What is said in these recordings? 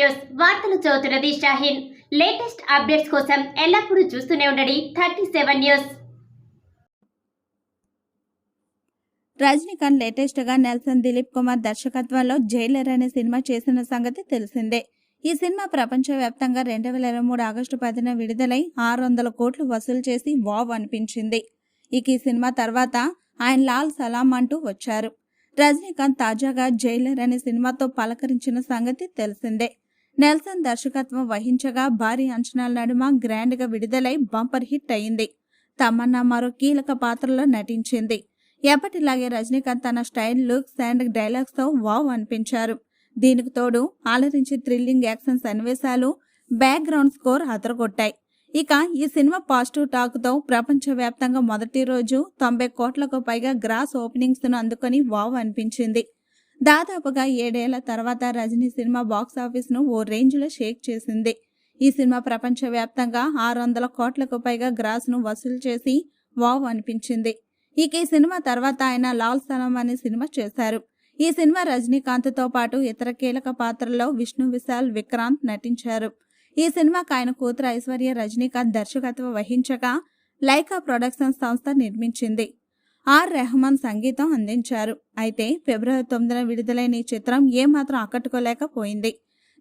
చౌతురది Shaheen. Latest updates కోసం ఎల్లప్పుడూ చూస్తూనే ఉండండి థర్టీ సెవెన్ న్యూస్. రజనీకాంత్ లేటెస్ట్గా నెల్సన్ దిలీప్ కుమార్ దర్శకత్వంలో జైలర్ అనే సినిమా చేసిన సంగతి తెలిసిందే. ఈ సినిమా ప్రపంచవ్యాప్తంగా రెండు వేల ఇరవై మూడు ఆగస్టు పదిన విడుదలై ఆరు వందల కోట్లు వసూలు చేసి వావ్ అనిపించింది. ఇక ఈ సినిమా తర్వాత ఆయన లాల్ సలాం అంటూ వచ్చారు. రజనీకాంత్ తాజాగా జైలర్ అనే సినిమాతో పలకరించిన సంగతి తెలిసిందే. నెల్సన్ దర్శకత్వం వహించగా భారీ అంచనాల నడుమ గ్రాండ్గా విడుదలై బంపర్ హిట్ అయింది. తమన్నా మరో కీలక పాత్రలో నటించింది. ఎప్పటిలాగే రజనీకాంత్ తన స్టైల్ లుక్స్ అండ్ డైలాగ్స్తో వావ్ అనిపించారు. దీనికి తోడు ఆలరించి థ్రిల్లింగ్ యాక్షన్ సన్నివేశాలు బ్యాక్గ్రౌండ్ స్కోర్ అదరగొట్టాయి. ఇక ఈ సినిమా పాజిటివ్ టాక్తో ప్రపంచవ్యాప్తంగా మొదటి రోజు తొంభై కోట్లకు పైగా గ్రాస్ ఓపెనింగ్స్ను అందుకొని వావ్ అనిపించింది. దాదాపుగా ఏడేళ్ళ తర్వాత రజనీ సినిమా బాక్స్ ఆఫీస్ను ఓ రేంజ్లో షేక్ చేసింది. ఈ సినిమా ప్రపంచవ్యాప్తంగా ఆరు వందల కోట్లకు పైగా గ్రాస్ను వసూలు చేసి వావ్ అనిపించింది. ఇక ఈ సినిమా తర్వాత ఆయన లాల్ సలం అనే సినిమా చేశారు. ఈ సినిమా రజనీకాంత్తో పాటు ఇతర కీలక పాత్రల్లో విష్ణు విశాల్ విక్రాంత్ నటించారు. ఈ సినిమాకు ఆయన కూతురు ఐశ్వర్య రజనీకాంత్ దర్శకత్వం వహించగా లైకా ప్రొడక్షన్స్ సంస్థ నిర్మించింది. ఆర్ రెహమాన్ సంగీతం అందించారు. అయితే ఫిబ్రవరి తొమ్మిదిన విడుదలైన ఈ చిత్రం ఏమాత్రం ఆకట్టుకోలేకపోయింది.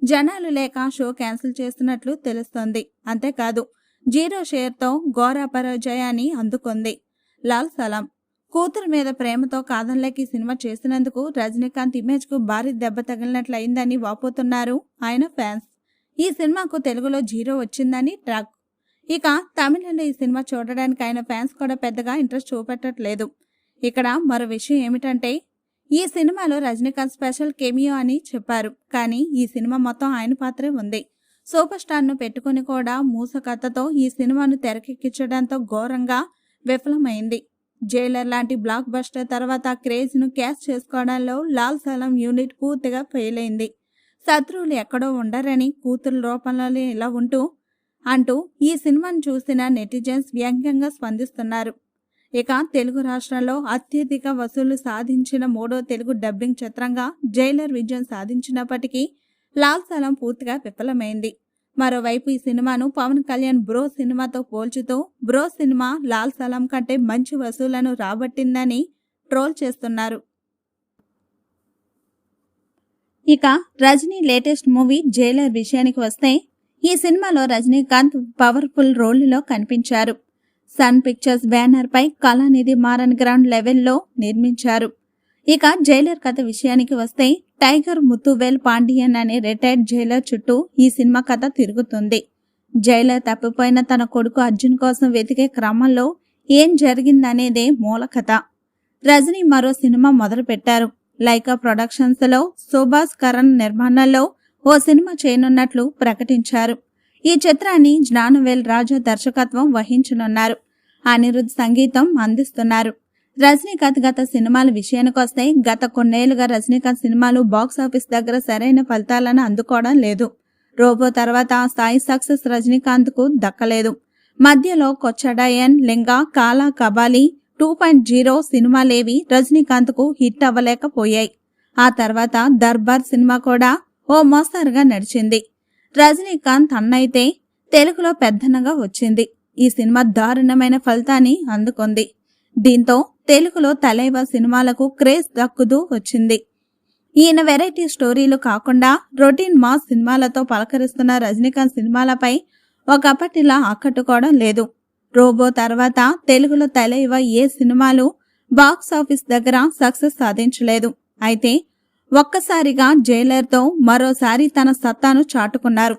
జనాలు లేక షో క్యాన్సిల్ చేస్తున్నట్లు తెలుస్తోంది. అంతేకాదు జీరో షేర్తో ఘోర పరాజయాన్ని అందుకుంది. లాల్ సలాం కూతురు మీద ప్రేమతో కాదనలేక సినిమా చేసినందుకు రజనీకాంత్ ఇమేజ్కు భారీ దెబ్బ తగిలినట్లు అయిందని వాపోతున్నారు ఆయన ఫ్యాన్స్. ఈ సినిమాకు తెలుగులో జీరో వచ్చిందని ట్రాక్ ఇక తమిళంలో ఈ సినిమా చూడడానికి ఆయన ఫ్యాన్స్ కూడా పెద్దగా ఇంట్రెస్ట్ చూపెట్టట్లేదు. ఇక్కడ మరో విషయం ఏమిటంటే ఈ సినిమాలో రజనీకాంత్ స్పెషల్ కెమియో అని చెప్పారు. కానీ ఈ సినిమా మొత్తం ఆయన పాత్రే ఉంది. సూపర్ స్టార్ను పెట్టుకుని కూడా మూస కథతో ఈ సినిమాను తెరకెక్కించడంతో ఘోరంగా విఫలమైంది. జైలర్ లాంటి బ్లాక్ బస్టర్ తర్వాత క్రేజ్ను క్యాచ్ చేసుకోవడంలో లాల్ సలం యూనిట్ పూర్తిగా ఫెయిల్ అయింది శత్రువులు ఎక్కడో ఉండరని కూతురు రూపంలోనే ఇలా ఉంటూ అంటూ ఈ సినిమాను చూసిన నెటిజన్స్ వ్యంగ్యంగా స్పందిస్తున్నారు. ఇక తెలుగు రాష్ట్రంలో అత్యధిక వసూలు సాధించిన మూడో తెలుగు డబ్బింగ్ చిత్రంగా జైలర్ విజయం సాధించినప్పటికీ లాల్ సలం పూర్తిగా విఫలమైంది. మరోవైపు ఈ సినిమాను పవన్ కళ్యాణ్ బ్రో సినిమాతో పోల్చుతూ బ్రో సినిమా లాల్ సలాం కంటే మంచి వసూలను రాబట్టిందని ట్రోల్ చేస్తున్నారు. ఇక రజనీ లేటెస్ట్ మూవీ జైలర్ విషయానికి వస్తే ఈ సినిమాలో రజనీకాంత్ పవర్ఫుల్ రోల్లో కనిపించారు. సన్ పిక్చర్స్ బ్యానర్ పై కళానిధి మారన్ గ్రౌండ్ లెవెల్లో నిర్మించారు. ఇక జైలర్ కథ విషయానికి వస్తే టైగర్ ముత్తువేల్ పాండియన్ అనే రిటైర్డ్ జైలర్ చుట్టూ ఈ సినిమా కథ తిరుగుతుంది. జైలర్ తప్పిపోయిన తన కొడుకు అర్జున్ కోసం వెతికే క్రమంలో ఏం జరిగిందనేదే మూల కథ. రజనీ మరో సినిమా మొదలుపెట్టారు. లైకా ప్రొడక్షన్స్లో సుభాష్ కరణ్ నిర్మాణంలో ఓ సినిమా చేయనున్నట్లు ప్రకటించారు. ఈ చిత్రాన్ని జ్ఞానవేల్ రాజా దర్శకత్వం వహించనున్నారు. అనిరుద్ సంగీతం అందిస్తున్నారు. రజనీకాంత్ గత సినిమాల విషయానికొస్తే గత కొన్నేళ్ళుగా రజనీకాంత్ సినిమాలు బాక్స్ ఆఫీస్ దగ్గర సరైన ఫలితాలను అందుకోవడం లేదు. రోబో తర్వాత ఆ స్థాయి సక్సెస్ రజనీకాంత్కు దక్కలేదు. మధ్యలో Kochadaiiyaan Lingaa Kaala Kabali two point zero సినిమాలేవి రజనీకాంత్కు హిట్ అవ్వలేకపోయాయి. ఆ తర్వాత దర్బార్ సినిమా కూడా ఓ మోస్తారుగా నడిచింది. రజనీకాంత్ అన్నైతే తెలుగులో పెద్దనగా వచ్చింది. ఈ సినిమా దారుణమైన ఫలితాన్ని అందుకుంది. దీంతో తెలుగులో తలైవ సినిమాలకు క్రేజ్ దక్కుతూ వచ్చింది. ఈయన వెరైటీ స్టోరీలు కాకుండా రొటీన్ మాస్ సినిమాలతో పలకరిస్తున్న రజనీకాంత్ సినిమాలపై ఒకప్పటిలా ఆకట్టుకోవడం లేదు. రోబో తర్వాత తెలుగులో తలైవ ఏ సినిమాలు బాక్స్ ఆఫీస్ దగ్గర సక్సెస్ సాధించలేదు. అయితే ఒక్కసారిగా జైలర్తో మరోసారి తన సత్తాను చాటుకున్నారు.